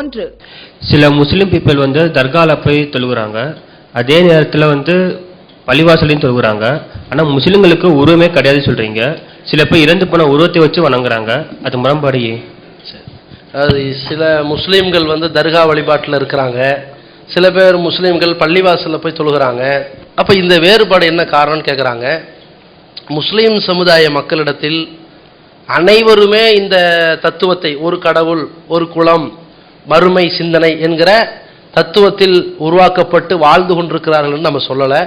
ஒன்று. சில முஸ்லீம் பீப்புள் வந்து தர்காவில் போய் தொழுகிறாங்க. அதே நேரத்தில் வந்து பள்ளிவாசலையும் தொழுகிறாங்க. ஆனால் முஸ்லீம்களுக்கு உருவமே கிடையாது சொல்கிறீங்க சில பேர் இறந்து போன உருவத்தை வச்சு வணங்குறாங்க. அது முரண்பாடு ஏன்? அது சில முஸ்லீம்கள் வந்து தர்கா வழிபாட்டில் இருக்கிறாங்க. சில பேர் முஸ்லீம்கள் பள்ளிவாசலில் போய் தொழுகிறாங்க. அப்போ இந்த வேறுபாடு என்ன காரணம்னு கேட்குறாங்க முஸ்லீம் சமுதாய மக்களிடத்தில் அனைவருமே இந்த தத்துவத்தை ஒரு கடவுள் ஒரு குலம் மறுமை சிந்தனை என்கிற தத்துவத்தில் உருவாக்கப்பட்டு வாழ்ந்து கொண்டிருக்கிறார்கள்னு நம்ம சொல்லலை.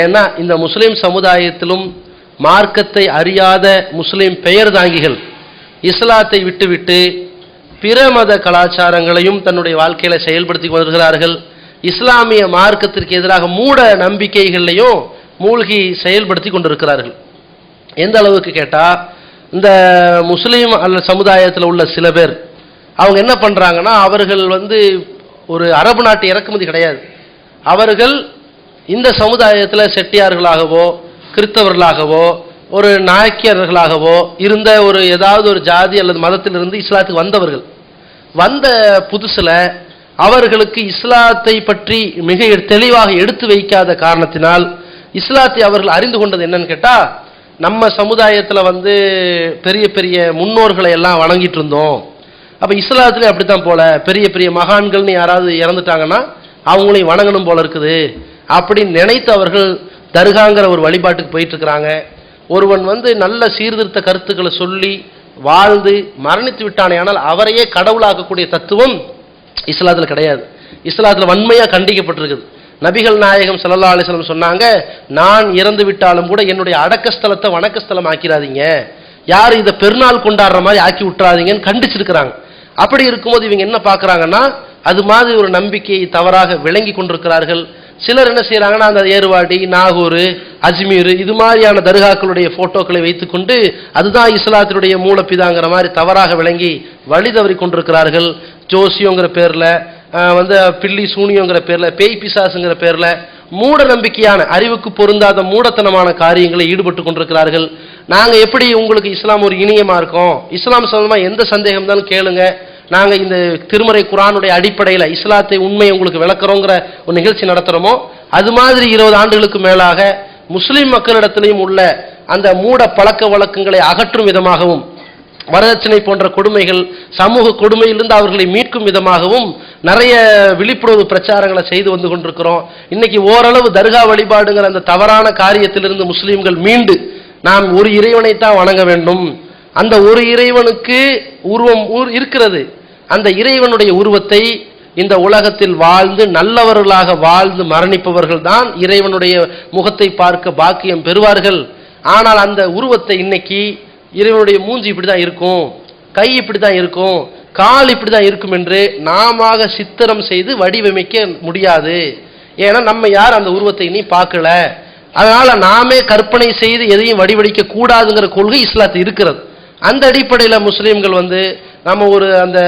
ஏன்னா இந்த முஸ்லீம் சமுதாயத்திலும் மார்க்கத்தை அறியாத முஸ்லீம் பெயர் தாங்கிகள் இஸ்லாத்தை விட்டுவிட்டு பிற மத கலாச்சாரங்களையும் தன்னுடைய வாழ்க்கையில செயல்படுத்தி வருகிறார்கள் இஸ்லாமிய மார்க்கத்திற்கு எதிராக மூட நம்பிக்கைகளையும் மூழ்கி செயல்படுத்தி கொண்டிருக்கிறார்கள். எந்த அளவுக்கு கேட்டால் இந்த முஸ்லீம் அல்ல சமுதாயத்தில் உள்ள சில பேர் அவங்க என்ன பண்ணுறாங்கன்னா அவர்கள் வந்து ஒரு அரபு நாட்டு இறக்குமதி கிடையாது. அவர்கள் இந்த சமுதாயத்தில் செட்டியார்களாகவோ கிறிஸ்தவர்களாகவோ ஒரு நாயக்கியர்களாகவோ இருந்த ஒரு ஏதாவது ஒரு ஜாதி அல்லது மதத்திலிருந்து இஸ்லாத்துக்கு வந்தவர்கள். வந்த புதுசில் அவர்களுக்கு இஸ்லாத்தை பற்றி மிக தெளிவாக எடுத்து வைக்காத காரணத்தினால் இஸ்லாத்தை அவர்கள் அறிந்து கொண்டது என்னன்னு கேட்டால் நம்ம சமுதாயத்தில் வந்து பெரிய பெரிய முன்னோர்களை எல்லாம் வணங்கிட்டு இருந்தோம். அப்போ இஸ்லாத்துல அப்படித்தான் போல. பெரிய பெரிய மகான்கள்னு யாராவது இறந்துட்டாங்கன்னா அவங்களையும் வணங்கணும் போல இருக்குது. அப்படின்னு நினைத்து அவர்கள் தர்காங்கிற ஒரு வழிபாட்டுக்கு போயிட்டு இருக்கிறாங்க ஒருவன் வந்து நல்ல சீர்திருத்த கருத்துக்களை சொல்லி வாழ்ந்து மரணித்து விட்டானே ஆனால் அவரையே கடவுளாக்கக்கூடிய தத்துவம் இஸ்லாத்தில் கிடையாது. இஸ்லாத்தில் வன்மையாக கண்டிக்கப்பட்டிருக்குது. நபிகள் நாயகம் சல்லா அலிஸ்லம் சொன்னாங்க நான் இறந்து விட்டாலும் கூட என்னுடைய அடக்கஸ்தலத்தை வணக்கஸ்தலம் ஆக்கிராதீங்க யார் இதை பெருநாள் கொண்டாடுற மாதிரி ஆக்கி விட்டுறாதீங்கன்னு கண்டிச்சிருக்கிறாங்க. அப்படி இருக்கும்போது இவங்க என்ன பார்க்குறாங்கன்னா அது மாதிரி ஒரு நம்பிக்கையை தவறாக விளங்கி கொண்டிருக்கிறார்கள். சிலர் என்ன செய்கிறாங்கன்னா அந்த ஏர்வாடி நாகூர் அஜ்மீர் இது மாதிரியான தர்காக்களுடைய ஃபோட்டோக்களை வைத்துக்கொண்டு அதுதான் இஸ்லாத்தினுடைய மூலப்பிதாங்கிற மாதிரி தவறாக விளங்கி வழி தவறி கொண்டிருக்கிறார்கள். ஜோசியோங்கிற பேரில் வந்து பில்லி சூனியோங்கிற பேரில் பேய் பிசாசுங்கிற பேரில் மூட நம்பிக்கையான அறிவுக்கு பொருந்தாத மூடத்தனமான காரியங்களை ஈடுபட்டு கொண்டிருக்கிறார்கள். நாங்கள் எப்படி உங்களுக்கு இஸ்லாம் ஒரு இனியமாக இருக்கோம்? இஸ்லாம் சம்பந்தமாக எந்த சந்தேகம் இருந்தாலும் கேளுங்க. நாங்கள் இந்த திருமறை குரானுடைய அடிப்படையில் இஸ்லாத்தை உண்மையை உங்களுக்கு விளக்குறோங்கிற ஒரு நிகழ்ச்சி நடத்துகிறோமோ அது மாதிரி இருபது ஆண்டுகளுக்கு மேலாக முஸ்லீம் மக்களிடத்திலையும் உள்ள அந்த மூட பழக்க வழக்கங்களை அகற்றும் விதமாகவும் வரதட்சணை போன்ற கொடுமைகள் சமூக கொடுமையிலிருந்து அவர்களை மீட்கும் விதமாகவும் நிறைய விழிப்புணர்வு பிரச்சாரங்களை செய்து வந்து கொண்டிருக்கிறோம். இன்னைக்கு ஓரளவு தர்கா வழிபாடுங்கிற அந்த தவறான காரியத்திலிருந்து முஸ்லீம்கள் மீண்டு நாம் ஒரு இறைவனைத்தான் வணங்க வேண்டும். அந்த ஒரு இறைவனுக்கு உருவம் இருக்கிறது. அந்த இறைவனுடைய உருவத்தை இந்த உலகத்தில் வாழ்ந்து நல்லவர்களாக வாழ்ந்து மரணிப்பவர்கள் தான் இறைவனுடைய முகத்தை பார்க்க பாக்கியம் பெறுவார்கள். ஆனால் அந்த உருவத்தை இன்னைக்கு இறைவனுடைய மூஞ்சி இப்படி தான் இருக்கும். கை இப்படி தான் இருக்கும். கால் இப்படி தான் இருக்கும் என்று நாமாக சித்திரம் செய்து வடிவமைக்க முடியாது. ஏன்னா நம்ம யார் அந்த உருவத்தை இனி பார்க்கல. அதனால நாமே கற்பனை செய்து எதையும் வடிவடிக்க கூடாதுங்கிற கொள்கை இஸ்லாத்து இருக்கிறது. அந்த அடிப்படையில் முஸ்லீம்கள் வந்து நம்ம ஒரு அந்த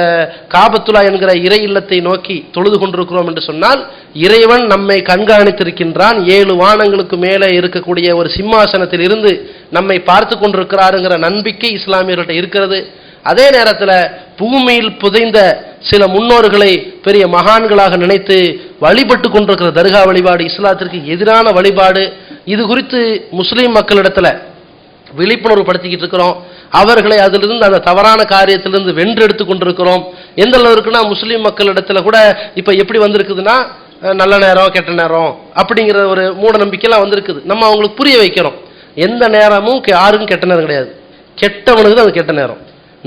காபத்துலா என்கிற இறை இல்லத்தை நோக்கி தொழுது கொண்டிருக்கிறோம் என்று சொன்னால் இறைவன் நம்மை கண்காணித்திருக்கின்றான். ஏழு வானங்களுக்கு மேலே இருக்கக்கூடிய ஒரு சிம்மாசனத்தில் இருந்து நம்மை பார்த்து கொண்டிருக்கிறாருங்கிற நம்பிக்கை இஸ்லாமியர்கள்ட்ட இருக்கிறது. அதே நேரத்தில் பூமியில் புதைந்த சில முன்னோர்களை பெரிய மகான்களாக நினைத்து வழிபட்டு கொண்டிருக்கிற தர்கா வழிபாடு இஸ்லாத்திற்கு எதிரான வழிபாடு இது குறித்து முஸ்லீம் மக்களிடத்தில் விழிப்புணர்வு படுத்திக்கிட்டு இருக்கிறோம். அவர்களை அதிலிருந்து அந்த தவறான காரியத்திலிருந்து வென்றெடுத்து கொண்டிருக்கிறோம். எந்த அளவுக்குன்னா முஸ்லீம் மக்களிடத்தில் கூட இப்போ எப்படி வந்திருக்குதுன்னா நல்ல நேரம் கெட்ட நேரம் அப்படிங்கிற ஒரு மூட நம்பிக்கைலாம் வந்திருக்குது. நம்ம அவங்களுக்கு புரிய வைக்கிறோம். எந்த நேரமும் யாருக்கும் கெட்ட நேரம் கிடையாது. கெட்டவனுக்கு தான் அது கெட்ட நேரம்.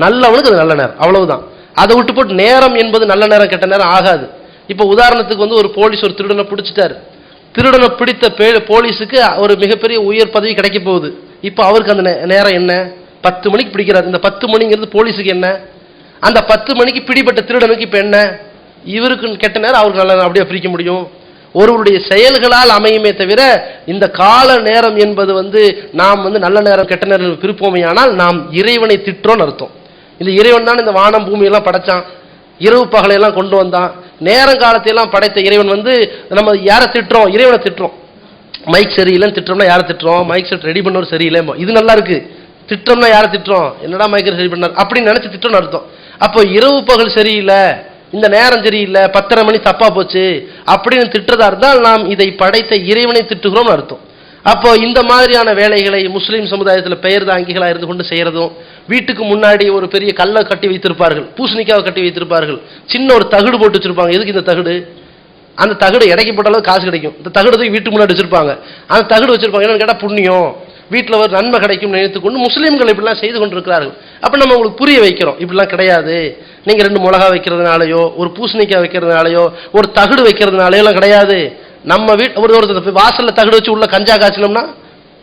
நல்லவனுக்கு அது நல்ல நேரம். அவ்வளவுதான். அதை விட்டு போட்டு நேரம் என்பது நல்ல நேரம் கெட்ட நேரம் ஆகாது. இப்போ உதாரணத்துக்கு வந்து ஒரு போலீஸ் ஒரு திருடனை பிடிச்சிட்டாரு. திருடனை பிடித்த பே போலீஸுக்கு ஒரு மிகப்பெரிய உயர் பதவி கிடைக்க போகுது. இப்போ அவருக்கு அந்த நே- நேரம் என்ன? பத்து மணிக்கு பிடிக்கிறார். இந்த பத்து மணிங்கிறது போலீஸுக்கு என்ன? அந்த பத்து மணிக்கு பிடிபட்ட திருடனுக்கு இப்போ என்ன? இவருக்கு கெட்ட நேரம் அவருக்கு நல்ல அப்படியே பிரிக்க முடியும். ஒருவருடைய செயல்களால் அமையுமே தவிர இந்த கால நேரம் என்பது வந்து நாம் வந்து நல்ல நேரம் கெட்ட நேரம் பிரிப்போமே ஆனால் நாம் இறைவனை திட்டோன்னு அர்த்தம். இந்த இறைவன் தான் இந்த வானம் பூமியெல்லாம் படைச்சான். இரவு பகலையெல்லாம் கொண்டு வந்தான். நேரம் காலத்தையெல்லாம் படைத்த இறைவன் வந்து நம்ம யாரை திட்டுறோம்? இறைவனை திட்டுறோம். மைக் சரியில்லைன்னு திட்டுறோம்னா யாரை திட்டுறோம்? மைக் செட் ரெடி பண்ணவர் சரியில்லைமோ இது நல்லா இருக்கு. திட்டம்னா யாரை திட்டுறோம்? என்னடா மைக்கர் சரி பண்ணார்? அப்படின்னு நினைச்சு திட்டம்னு அர்த்தம். அப்போ இரவு பகல் சரியில்லை. இந்த நேரம் சரியில்லை. பத்தரை மணி தப்பா போச்சு. அப்படின்னு திட்டுறதா இருந்தால் நாம் இதை படைத்த இறைவனை திட்டுகிறோம்னு அர்த்தம். அப்போ இந்த மாதிரியான வேலைகளை முஸ்லீம் சமுதாயத்தில் பெயர் தாங்கிகளாக இருந்து கொண்டு செய்கிறதும் வீட்டுக்கு முன்னாடி ஒரு பெரிய கல்லை கட்டி வைத்திருப்பார்கள் பூசணிக்காவை கட்டி வைத்திருப்பார்கள் சின்ன ஒரு தகுடு போட்டு வச்சிருப்பாங்க. எதுக்கு இந்த தகுடு? அந்த தகுடு இடைக்கு போட்டாலும் காசு கிடைக்கும். இந்த தகுடு தூக்கி வீட்டுக்கு முன்னாடி வச்சிருப்பாங்க. அந்த தகுடு வச்சிருப்பாங்க. என்னன்னு கேட்டால் புண்ணியம். வீட்டில் ஒரு நன்மை கிடைக்கும் நினைத்து கொண்டு முஸ்லீம்கள் இப்படிலாம் செய்து கொண்டிருக்கிறார்கள். அப்போ நம்ம உங்களுக்கு புரிய வைக்கிறோம். இப்படிலாம் கிடையாது. நீங்கள் ரெண்டு மிளகா வைக்கிறதுனாலையோ ஒரு பூசணிக்காய் வைக்கிறதுனாலையோ ஒரு தகுடு வைக்கிறதுனாலையோலாம் கிடையாது. நம்ம வீட்டு ஒரு ஒருத்தர் வாசலில் தகடு வச்சு உள்ள கஞ்சா காய்ச்சினோம்னா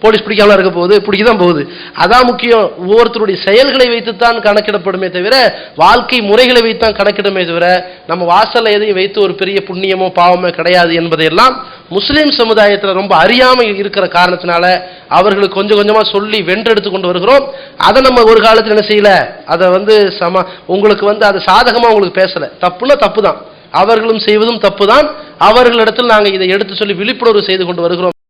போலீஸ் பிடிக்காமலாம் இருக்க போகுது பிடிக்க தான் போகுது. அதான் முக்கியம் ஒவ்வொருத்தருடைய செயல்களை வைத்துத்தான் கணக்கிடப்படுமே தவிர வாழ்க்கை முறைகளை வைத்தான் கணக்கிடுமே தவிர நம்ம வாசலில் எதையும் வைத்து ஒரு பெரிய புண்ணியமோ பாவமோ கிடையாது என்பதையெல்லாம் முஸ்லீம் சமுதாயத்தில் ரொம்ப அறியாமல் இருக்கிற காரணத்தினால அவர்களுக்கு கொஞ்சம் கொஞ்சமாக சொல்லி வென்றெடுத்து கொண்டு வருகிறோம். அதை நம்ம ஒரு காலத்தில் என்ன செய்யல? அதை வந்து சம உங்களுக்கு வந்து அது சாதகமாக உங்களுக்கு பேசலை. தப்புன்னா தப்பு தான் அவர்களும் செய்வதும் தப்பு தான் அவர்களிடத்தில் நாங்கள் இதை எடுத்து சொல்லி விழிப்புணர்வு செய்து கொண்டு வருகிறோம்